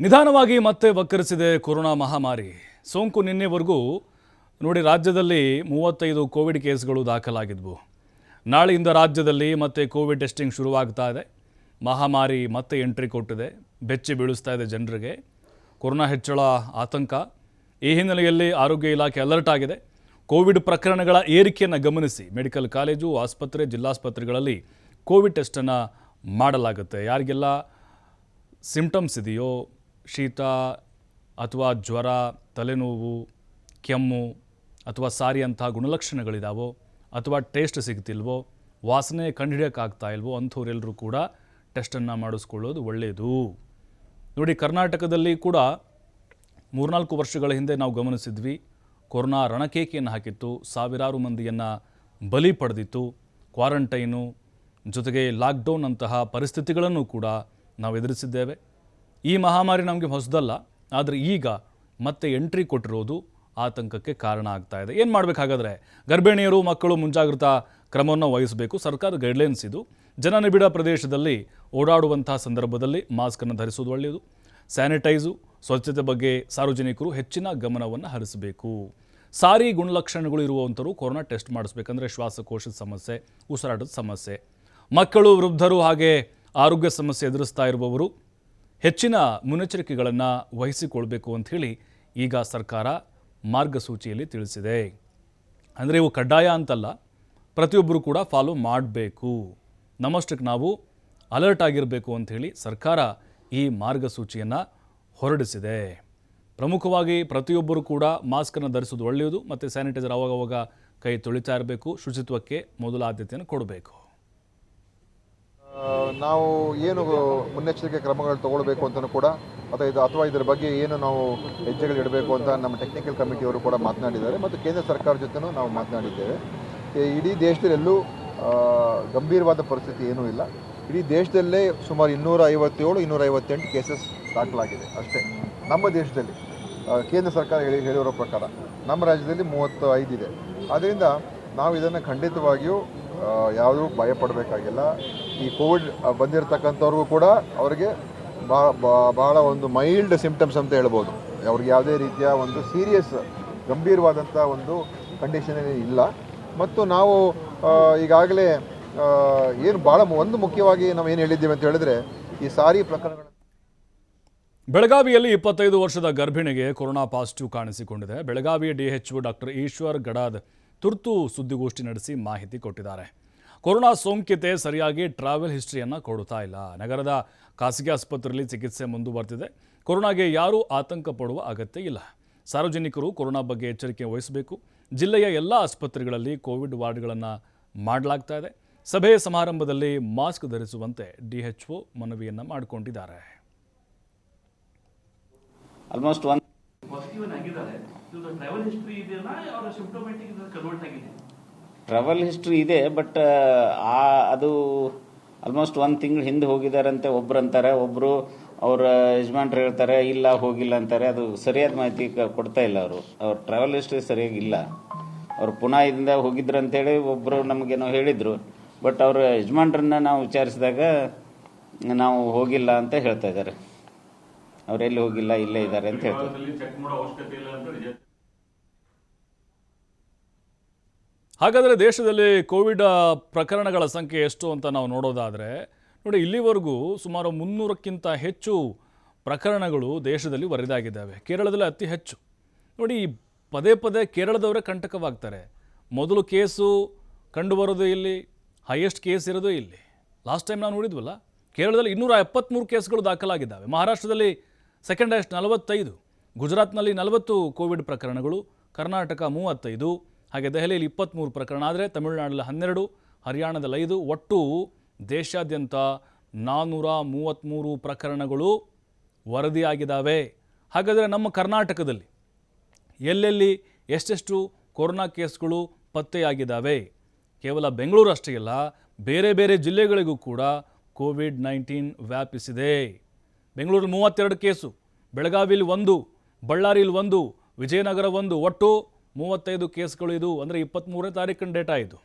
ನಿಧಾನವಾಗಿ ಮತ್ತೆ ವಕ್ಕರಿಸಿದೆ ಕೊರೋನಾ ಮಹಾಮಾರಿ. ಸೋಂಕು ನಿನ್ನೆವರೆಗೂ ನೋಡಿ ರಾಜ್ಯದಲ್ಲಿ ಮೂವತ್ತೈದು ಕೋವಿಡ್ ಕೇಸ್ಗಳು ದಾಖಲಾಗಿದ್ವು. ನಾಳೆಯಿಂದ ರಾಜ್ಯದಲ್ಲಿ ಮತ್ತೆ ಕೋವಿಡ್ ಟೆಸ್ಟಿಂಗ್ ಶುರುವಾಗ್ತಾ ಇದೆ. ಮಹಾಮಾರಿ ಮತ್ತೆ ಎಂಟ್ರಿ ಕೊಟ್ಟಿದೆ. ಬೆಚ್ಚಿ ಬೀಳಿಸ್ತಾ ಇದೆ ಜನರಿಗೆ. ಕೊರೋನಾ ಹೆಚ್ಚಳ ಆತಂಕ. ಈ ಹಿನ್ನೆಲೆಯಲ್ಲಿ ಆರೋಗ್ಯ ಇಲಾಖೆ ಅಲರ್ಟ್ ಆಗಿದೆ. ಕೋವಿಡ್ ಪ್ರಕರಣಗಳ ಏರಿಕೆಯನ್ನು ಗಮನಿಸಿ ಮೆಡಿಕಲ್ ಕಾಲೇಜು, ಆಸ್ಪತ್ರೆ, ಜಿಲ್ಲಾಸ್ಪತ್ರೆಗಳಲ್ಲಿ ಕೋವಿಡ್ ಟೆಸ್ಟನ್ನು ಮಾಡಲಾಗುತ್ತೆ. ಯಾರಿಗೆಲ್ಲ ಸಿಂಪ್ಟಮ್ಸ್ ಇದೆಯೋ ಶೀತ ಅಥವಾ ಜ್ವರ, ತಲೆನೋವು, ಕೆಮ್ಮು ಅಥವಾ ಸಾರಿ ಅಂಥ ಗುಣಲಕ್ಷಣಗಳಿದಾವೋ ಅಥವಾ ಟೇಸ್ಟ್ ಸಿಗ್ತಿಲ್ವೋ, ವಾಸನೆ ಕಂಡುಹಿಡಿಯೋಕ್ಕಾಗ್ತಾ ಇಲ್ವೋ ಅಂಥವ್ರೆಲ್ಲರೂ ಕೂಡ ಟೆಸ್ಟನ್ನು ಮಾಡಿಸ್ಕೊಳ್ಳೋದು ಒಳ್ಳೆಯದು ನೋಡಿ, ಕರ್ನಾಟಕದಲ್ಲಿ ಕೂಡ ಮೂರ್ನಾಲ್ಕು ವರ್ಷಗಳ ಹಿಂದೆ ನಾವು ಗಮನಿಸಿದ್ವಿ. ಕೊರೋನಾ ರಣಕೇಕೆಯನ್ನು ಹಾಕಿತ್ತು, ಸಾವಿರಾರು ಮಂದಿಯನ್ನು ಬಲಿ ಪಡೆದಿತ್ತು. ಕ್ವಾರಂಟೈನು ಜೊತೆಗೆ ಲಾಕ್ಡೌನ್ ಅಂತಹ ಪರಿಸ್ಥಿತಿಗಳನ್ನು ಕೂಡ ನಾವು ಎದುರಿಸಿದ್ದೇವೆ. ಈ ಮಹಾಮಾರಿ ನಮಗೆ ಹೊಸದಲ್ಲ, ಆದರೆ ಈಗ ಮತ್ತೆ ಎಂಟ್ರಿ ಕೊಟ್ಟಿರೋದು ಆತಂಕಕ್ಕೆ ಕಾರಣ ಆಗ್ತಾ ಇದೆ. ಏನು ಮಾಡಬೇಕಾಗಾದ್ರೆ, ಗರ್ಭಿಣಿಯರು, ಮಕ್ಕಳು ಮುಂಜಾಗ್ರತಾ ಕ್ರಮವನ್ನು ವಹಿಸಬೇಕು. ಸರ್ಕಾರದ ಗೈಡ್ಲೈನ್ಸ್ ಇದು. ಜನನಿಬಿಡ ಪ್ರದೇಶದಲ್ಲಿ ಓಡಾಡುವಂಥ ಸಂದರ್ಭದಲ್ಲಿ ಮಾಸ್ಕನ್ನು ಧರಿಸುವುದು ಒಳ್ಳೆಯದು. ಸ್ಯಾನಿಟೈಸು, ಸ್ವಚ್ಛತೆ ಬಗ್ಗೆ ಸಾರ್ವಜನಿಕರು ಹೆಚ್ಚಿನ ಗಮನವನ್ನು ಹರಿಸಬೇಕು. ಸಾರಿ ಗುಣಲಕ್ಷಣಗಳು ಇರುವಂಥವರು ಕೊರೋನಾ ಟೆಸ್ಟ್ ಮಾಡಿಸ್ಬೇಕಂದ್ರೆ ಶ್ವಾಸಕೋಶದ ಸಮಸ್ಯೆ, ಉಸಿರಾಟದ ಸಮಸ್ಯೆ. ಮಕ್ಕಳು, ವೃದ್ಧರು ಹಾಗೆ ಆರೋಗ್ಯ ಸಮಸ್ಯೆ ಎದುರಿಸ್ತಾ ಇರುವವರು ಹೆಚ್ಚಿನ ಮುನ್ನೆಚ್ಚರಿಕೆಗಳನ್ನು ವಹಿಸಿಕೊಳ್ಬೇಕು ಅಂಥೇಳಿ ಈಗ ಸರ್ಕಾರ ಮಾರ್ಗಸೂಚಿಯಲ್ಲಿ ತಿಳಿಸಿದೆ. ಅಂದರೆ ಇವು ಕಡ್ಡಾಯ ಅಂತಲ್ಲ, ಪ್ರತಿಯೊಬ್ಬರು ಕೂಡ ಫಾಲೋ ಮಾಡಬೇಕು. ನಮ್ಮಷ್ಟಕ್ಕೆ ನಾವು ಅಲರ್ಟ್ ಆಗಿರಬೇಕು ಅಂಥೇಳಿ ಸರ್ಕಾರ ಈ ಮಾರ್ಗಸೂಚಿಯನ್ನು ಹೊರಡಿಸಿದೆ. ಪ್ರಮುಖವಾಗಿ ಪ್ರತಿಯೊಬ್ಬರು ಕೂಡ ಮಾಸ್ಕನ್ನು ಧರಿಸೋದು ಒಳ್ಳೆಯದು, ಮತ್ತು ಸ್ಯಾನಿಟೈಸರ್ ಅವಾಗವಾಗ ಕೈ ತೊಳಿತಾ ಇರಬೇಕು, ಶುಚಿತ್ವಕ್ಕೆ ಮೊದಲ ಆದ್ಯತೆಯನ್ನು ಕೊಡಬೇಕು. ನಾವು ಏನು ಮುನ್ನೆಚ್ಚರಿಕೆ ಕ್ರಮಗಳು ತಗೊಳ್ಬೇಕು ಅಂತಲೂ ಕೂಡ, ಅಥವಾ ಇದು ಅಥವಾ ಇದರ ಬಗ್ಗೆ ಏನು ನಾವು ಹೆಜ್ಜೆಗಳು ಇಡಬೇಕು ಅಂತ ನಮ್ಮ ಟೆಕ್ನಿಕಲ್ ಕಮಿಟಿಯವರು ಕೂಡ ಮಾತನಾಡಿದ್ದಾರೆ ಮತ್ತು ಕೇಂದ್ರ ಸರ್ಕಾರ ಜೊತೆನೂ ನಾವು ಮಾತನಾಡಿದ್ದೇವೆ. ಇಡೀ ದೇಶದಲ್ಲೆಲ್ಲೂ ಗಂಭೀರವಾದ ಪರಿಸ್ಥಿತಿ ಏನೂ ಇಲ್ಲ. ಇಡೀ ದೇಶದಲ್ಲೇ ಸುಮಾರು ಇನ್ನೂರ ಐವತ್ತೇಳು ಇನ್ನೂರ ಐವತ್ತೆಂಟು ಕೇಸಸ್ ದಾಖಲಾಗಿದೆ ಅಷ್ಟೇ. ನಮ್ಮ ದೇಶದಲ್ಲಿ ಕೇಂದ್ರ ಸರ್ಕಾರ ಹೇಳಿ ಹೇಳಿರೋ ಪ್ರಕಾರ ನಮ್ಮ ರಾಜ್ಯದಲ್ಲಿ ಮೂವತ್ತು ಐದಿದೆ ಆದ್ದರಿಂದ ನಾವು ಇದನ್ನು ಖಂಡಿತವಾಗಿಯೂ ಯಾವುದೂ ಭಯ ಪಡಬೇಕಾಗಿಲ್ಲ ಈ ಕೋವಿಡ್ ಬಂದಿರತಕ್ಕಂಥವ್ರಿಗೂ ಕೂಡ ಅವರಿಗೆ ಭಾಳ ಒಂದು ಮೈಲ್ಡ್ ಸಿಂಪ್ಟಮ್ಸ್ ಅಂತ ಹೇಳ್ಬೋದು. ಅವ್ರಿಗೆ ಯಾವುದೇ ರೀತಿಯ ಒಂದು ಸೀರಿಯಸ್ ಗಂಭೀರವಾದಂಥ ಒಂದು ಕಂಡೀಷನ್ ಇಲ್ಲ. ಮತ್ತು ನಾವು ಈಗಾಗಲೇ ಏನು ಭಾಳ ಒಂದು ಮುಖ್ಯವಾಗಿ ನಾವು ಏನು ಹೇಳಿದ್ದೀವಿ ಅಂತ ಹೇಳಿದ್ರೆ, ಈ ಸಾರಿ ಪ್ರಕರಣಗಳ ಬೆಳಗಾವಿಯಲ್ಲಿ ಇಪ್ಪತ್ತೈದು ವರ್ಷದ ಗರ್ಭಿಣಿಗೆ ಕೊರೋನಾ ಪಾಸಿಟಿವ್ ಕಾಣಿಸಿಕೊಂಡಿದೆ. ಬೆಳಗಾವಿಯ ಡಿಎಚ್ಒ ಡಾಕ್ಟರ್ ಈಶ್ವರ್ ಗಡಾದ್ ತುರ್ತು ಸುದ್ದಿಗೋಷ್ಠಿ ನಡೆಸಿ ಮಾಹಿತಿ ಕೊಟ್ಟಿದ್ದಾರೆ. ಕೊರೋನಾ ಸೋಂಕಿತೆ ಸರಿಯಾಗಿ ಟ್ರಾವೆಲ್ ಹಿಸ್ಟ್ರಿಯನ್ನು ಕೊಡುತ್ತಾ ಇಲ್ಲ. ನಗರದ ಖಾಸಗಿ ಆಸ್ಪತ್ರೆಯಲ್ಲಿ ಚಿಕಿತ್ಸೆ ಮುಂದುವರೆದಿದೆ. ಕೊರೋನಾಗೆ ಯಾರೂ ಆತಂಕ ಪಡುವ ಅಗತ್ಯ ಇಲ್ಲ. ಸಾರ್ವಜನಿಕರು ಕೊರೋನಾ ಬಗ್ಗೆ ಎಚ್ಚರಿಕೆ ವಹಿಸಬೇಕು. ಜಿಲ್ಲೆಯ ಎಲ್ಲ ಆಸ್ಪತ್ರೆಗಳಲ್ಲಿ ಕೋವಿಡ್ ವಾರ್ಡ್ಗಳನ್ನು ಮಾಡಲಾಗ್ತಾ ಇದೆ. ಸಭೆ ಸಮಾರಂಭದಲ್ಲಿ ಮಾಸ್ಕ್ ಧರಿಸುವಂತೆ ಡಿಎಚ್ಒ ಮನವಿಯನ್ನು ಮಾಡಿಕೊಂಡಿದ್ದಾರೆ. ಆಲ್ಮೋಸ್ಟ್ ಒನ್ ಪಾಸಿಟಿವ್ ಆಗಿದ್ದಾರೆ. ಇದು ಟ್ರಾವೆಲ್ ಹಿಸ್ಟ್ರಿ ಇದೆಯಲ್ಲ ಅವರ ಸಿಂಪ್ಟೊಮ್ಯಾಟಿಕ್ ಕನ್ವರ್ಟ್ ಆಗಿದೆ. ಟ್ರಾವೆಲ್ ಹಿಸ್ಟ್ರಿ ಇದೆ ಬಟ್ ಆ ಅದು ಆಲ್ಮೋಸ್ಟ್ ಒಂದು ತಿಂಗಳು ಹಿಂದೆ ಹೋಗಿದಾರಂತೆ ಒಬ್ರು ಅಂತಾರೆ, ಒಬ್ರು ಅವ್ರ ಯಜಮಾನ್ರು ಹೇಳ್ತಾರೆ, ಇಲ್ಲ ಹೋಗಿಲ್ಲ ಅಂತಾರೆ, ಅದು ಸರಿಯಾದ ಮಾಹಿತಿ ಕೊಡ್ತಾ ಇಲ್ಲ ಅವರು. ಅವ್ರ ಟ್ರಾವೆಲ್ ಹಿಸ್ಟ್ರಿ ಸರಿಯಾಗಿ ಇಲ್ಲ. ಅವ್ರು ಪುನಃ ಇದರಿಂದ ಹೋಗಿದ್ರು ಅಂತೇಳಿ ಒಬ್ಬರು ನಮಗೇನೋ ಹೇಳಿದರು ಬಟ್ ಅವ್ರ ಯಜಮಾನ್ರನ್ನ ನಾವು ವಿಚಾರಿಸಿದಾಗ ನಾವು ಹೋಗಿಲ್ಲ ಅಂತ ಹೇಳ್ತಾ ಇದ್ದಾರೆ ಅವ್ರೆಲ್ಲಿ ಹೋಗಿಲ್ಲ, ಇಲ್ಲೇ ಇದ್ದಾರೆ ಅಂತ ಹೇಳ್ತಾರೆ. ಹಾಗಾದರೆ ದೇಶದಲ್ಲಿ ಕೋವಿಡ್ ಪ್ರಕರಣಗಳ ಸಂಖ್ಯೆ ಎಷ್ಟು ಅಂತ ನಾವು ನೋಡೋದಾದರೆ, ನೋಡಿ, ಇಲ್ಲಿವರೆಗೂ ಸುಮಾರು ಮುನ್ನೂರಕ್ಕಿಂತ ಹೆಚ್ಚು ಪ್ರಕರಣಗಳು ದೇಶದಲ್ಲಿ ವರದಿಯಾಗಿದ್ದಾವೆ. ಕೇರಳದಲ್ಲಿ ಅತಿ ಹೆಚ್ಚು. ನೋಡಿ, ಈ ಪದೇ ಪದೇ ಕೇರಳದವರೇ ಕಂಟಕವಾಗ್ತಾರೆ. ಮೊದಲು ಕೇಸು ಕಂಡುಬರೋದು ಇಲ್ಲಿ, ಹೈಯೆಸ್ಟ್ ಕೇಸ್ ಇರೋದು ಇಲ್ಲಿ. ಲಾಸ್ಟ್ ಟೈಮ್ ನಾವು ನೋಡಿದ್ವಲ್ಲ, ಕೇರಳದಲ್ಲಿ ಇನ್ನೂರ ಎಪ್ಪತ್ತ್ಮೂರು ಕೇಸ್ಗಳು ದಾಖಲಾಗಿದ್ದಾವೆ. ಮಹಾರಾಷ್ಟ್ರದಲ್ಲಿ ಸೆಕೆಂಡ್ ಹೈಯೆಸ್ಟ್ ನಲವತ್ತೈದು, ಗುಜರಾತ್ನಲ್ಲಿ ನಲವತ್ತು ಕೋವಿಡ್ ಪ್ರಕರಣಗಳು, ಕರ್ನಾಟಕ ಮೂವತ್ತೈದು ಹಾಗೆ ದೆಹಲಿಯಲ್ಲಿ ಇಪ್ಪತ್ತ್ಮೂರು ಪ್ರಕರಣ. ಆದರೆ ತಮಿಳುನಾಡಲ್ಲಿ ಹನ್ನೆರಡು, ಹರಿಯಾಣದಲ್ಲಿ ಐದು, ಒಟ್ಟು ದೇಶಾದ್ಯಂತ ನಾನ್ನೂರ ಮೂವತ್ತ್ಮೂರು ಪ್ರಕರಣಗಳು ವರದಿಯಾಗಿದ್ದಾವೆ. ಹಾಗಾದರೆ ನಮ್ಮ ಕರ್ನಾಟಕದಲ್ಲಿ ಎಲ್ಲೆಲ್ಲಿ ಎಷ್ಟೆಷ್ಟು ಕೊರೋನಾ ಕೇಸ್ಗಳು ಪತ್ತೆಯಾಗಿದ್ದಾವೆ? ಕೇವಲ ಬೆಂಗಳೂರು ಅಷ್ಟೇ ಅಲ್ಲ, ಬೇರೆ ಬೇರೆ ಜಿಲ್ಲೆಗಳಿಗೂ ಕೂಡ ಕೋವಿಡ್ ನೈನ್ಟೀನ್ ವ್ಯಾಪಿಸಿದೆ. ಬೆಂಗಳೂರಲ್ಲಿ ಮೂವತ್ತೆರಡು ಕೇಸು ಬೆಳಗಾವಿಲಿ ಒಂದು, ಬಳ್ಳಾರಿಯಲ್ಲಿ ಒಂದು, ವಿಜಯನಗರ ಒಂದು, ಒಟ್ಟು ಮೂವತ್ತೈದು ಕೇಸ್ಗಳು ಇದು ಅಂದರೆ ಇಪ್ಪತ್ತ್ಮೂರನೇ ತಾರೀಕಿನ ಡೇಟಾ ಇದು